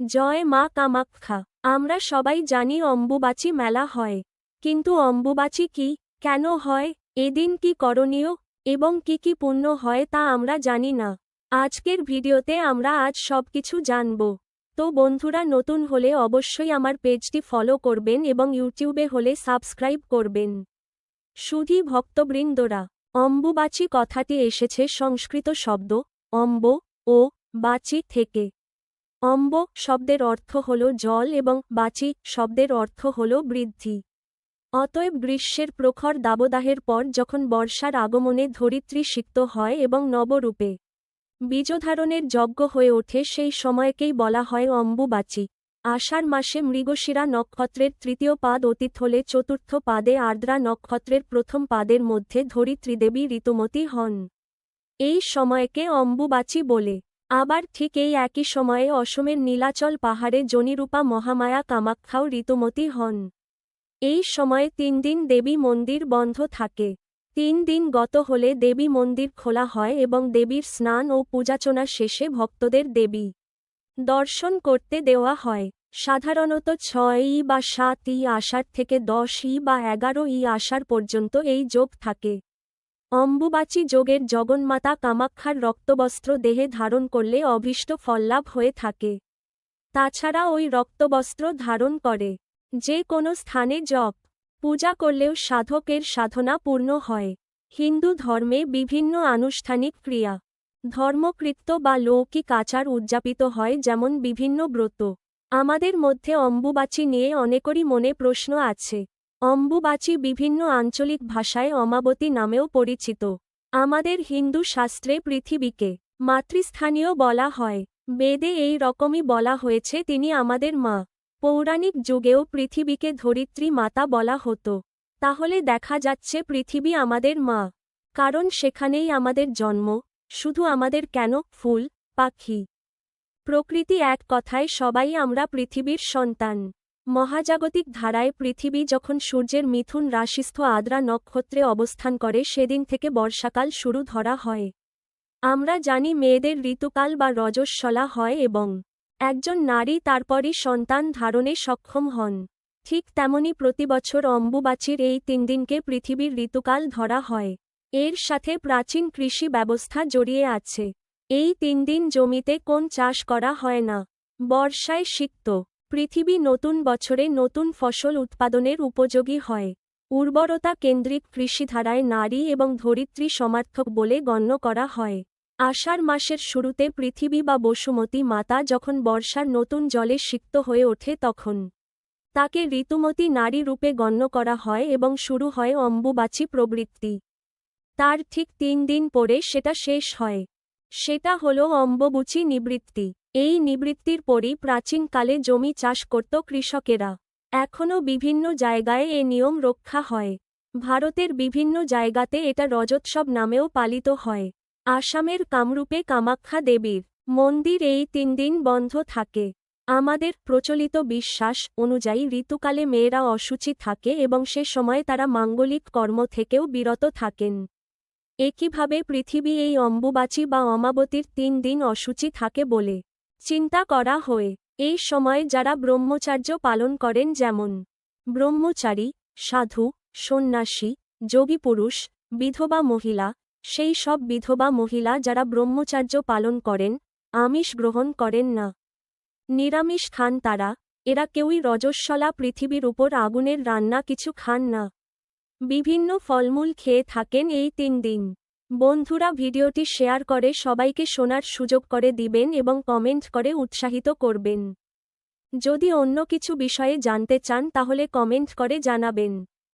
জয় মা কামাক্ষা আমরা সবাই জানি অম্বুবাচী মেলা হয়। কিন্তু অম্বুবাচী কি, কেন হয়, এদিন কি করণীয়, এবং কি কি পুণ্য হয় তা আমরা জানি না। আজকের ভিডিওতে আমরা আজ সবকিছু জানব। তো বন্ধুরা, নতুন হলে অবশ্যই আমার পেজটি ফলো করবেন এবং ইউটিউবে হলে সাবস্ক্রাইব করবেন। সুধী ভক্তবৃন্দরা, অম্বুবাচী কথাটি এসেছে সংস্কৃত শব্দ, অম্ব, ও, বাচি থেকে। অম্ব শব্দের অর্থ হল জল এবং বাচি শব্দের অর্থ হল বৃদ্ধি। অতএব গ্রীষ্মের প্রখর দাবদাহের পর যখন বর্ষার আগমনে ধরিত্রী সিক্ত হয় এবং নবরূপে বীজধারণের যজ্ঞ হয়ে ওঠে, সেই সময়কেই বলা হয় অম্বুবাচী। আষাঢ় মাসে মৃগশিরা নক্ষত্রের তৃতীয় পাদ অতীত হলে চতুর্থ পাদে আর্দ্রা নক্ষত্রের প্রথম পাদের মধ্যে ধরিত্রীদেবী ঋতুমতী হন। এই সময়কে অম্বুবাচী বলে। আবার ঠিক এই একই সময়ে অসমের নীলাচল পাহাড়ে জনিরূপা মহামায়া কামাখ্যাও ঋতুমতী হন। এই সময়ে তিন দিন দেবী মন্দির বন্ধ থাকে। তিন দিন গত হলে দেবী মন্দির খোলা হয় এবং দেবীর স্নান ও পূজাচনা শেষে ভক্তদের দেবী দর্শন করতে দেওয়া হয়। সাধারণত ছয় ই বা সাত ই আষাঢ় থেকে দশ ই বা এগারো ই আষাঢ় পর্যন্ত এই যোগ থাকে। অম্বুবাচী যোগের জগন্মাতা কামাক্ষার রক্তবস্ত্র দেহে ধারণ করলে অভীষ্ট ফললাভ হয়ে থাকে। তাছাড়া ওই রক্তবস্ত্র ধারণ করে। যে কোনো স্থানে জপ, পূজা করলেও সাধকের সাধনা পূর্ণ হয়। হিন্দু ধর্মে বিভিন্ন আনুষ্ঠানিক ক্রিয়া, ধর্মকৃত্য বা লৌকিক আচার উদযাপিত হয় যেমন বিভিন্ন ব্রত। আমাদের মধ্যে অম্বুবাচী নিয়ে অনেকেরই মনে প্রশ্ন আছে। অম্বুবাচী বিভিন্ন আঞ্চলিক ভাষায় অমাবতী নামেও পরিচিত। আমাদের হিন্দু শাস্ত্রে পৃথিবীকে মাতৃস্থানীয় বলা হয়। বেদে এই রকমই বলা হয়েছে, তিনি আমাদের মা। পৌরাণিক যুগেও পৃথিবীকে ধরিত্রী মাতা বলা হতো। তাহলে দেখা যাচ্ছে পৃথিবী আমাদের মা। কারণ সেখানেই আমাদের জন্ম। শুধু আমাদের কেন? ফুল, পাখি। প্রকৃতি এক কথায় সবাই আমরা পৃথিবীর সন্তান। মহাজাগতিক ধারায় পৃথিবী যখন সূর্যের মিথুন রাশিস্থ আদ্রা নক্ষত্রে অবস্থান করে, সেদিন থেকে বর্ষাকাল শুরু ধরা হয়। আমরা জানি মেয়েদের ঋতুকাল বা রজস্বলা হয় এবং একজন নারী তারপরই সন্তান ধারণে সক্ষম হন। ঠিক তেমনি প্রতিবছর অম্বুবাচীর এই তিন দিনকে পৃথিবীর ঋতুকাল ধরা হয়। এর সাথে প্রাচীন কৃষি ব্যবস্থা জড়িয়ে আছে। এই তিন দিন জমিতে কোন চাষ করা হয় না। বর্ষায় সিক্ত পৃথিবী নতুন বছরে নতুন ফসল উৎপাদনের উপযোগী হয়। উর্বরতা কেন্দ্রিক কৃষিধারায় নারী এবং ধরিত্রী সমার্থক বলে গণ্য করা হয়। আষাঢ় মাসের শুরুতে পৃথিবী বা বসুমতী মাতা যখন বর্ষার নতুন জলে সিক্ত হয়ে ওঠে তখন তাকে ঋতুমতী নারী রূপে গণ্য করা হয় এবং শুরু হয় অম্বুবাচী প্রবৃত্তি। তার ঠিক তিন দিন পরে সেটা শেষ হয়। সেটা হল অম্বুবুচি নিবৃত্তি। এই নিবৃত্তির পরই প্রাচীনকালে জমি চাষ করত কৃষকেরা। এখনও বিভিন্ন জায়গায় এ নিয়ম রক্ষা হয়। ভারতের বিভিন্ন জায়গাতে এটা রজোৎসব নামেও পালিত হয়। আসামের কামরূপে কামাখ্যা দেবীর মন্দির এই তিন দিন বন্ধ থাকে। আমাদের প্রচলিত বিশ্বাস অনুযায়ী ঋতুকালে মেয়েরা অসুচি থাকে এবং সে সময় তারা মাঙ্গলিক কর্ম থেকেও বিরত থাকেন। একইভাবে পৃথিবী এই অম্বুবাচী বা অমাবতীর তিন দিন অসুচি থাকে বলে চিন্তা করা হয়। এই সময় যারা ব্রহ্মচার্য পালন করেন যেমন ব্রহ্মচারী, সাধু, সন্ন্যাসী, যোগী পুরুষ, বিধবা মহিলা, সেই সব বিধবা মহিলা যারা ব্রহ্মচার্য পালন করেন, আমিষ গ্রহণ করেন না। নিরামিষ খান তারা, এরা কেউই রজস্বলা পৃথিবীর উপর আগুনের রান্না কিছু খান না। বিভিন্ন ফলমূল খেয়ে থাকেন এই তিন দিন। বন্ধুরা ভিডিওটি শেয়ার করে সবাইকে শোনার সুযোগ করে দিবেন এবং কমেন্ট করে উৎসাহিত করবেন। যদি অন্য কিছু বিষয়ে জানতে চান তাহলে কমেন্ট করে জানাবেন।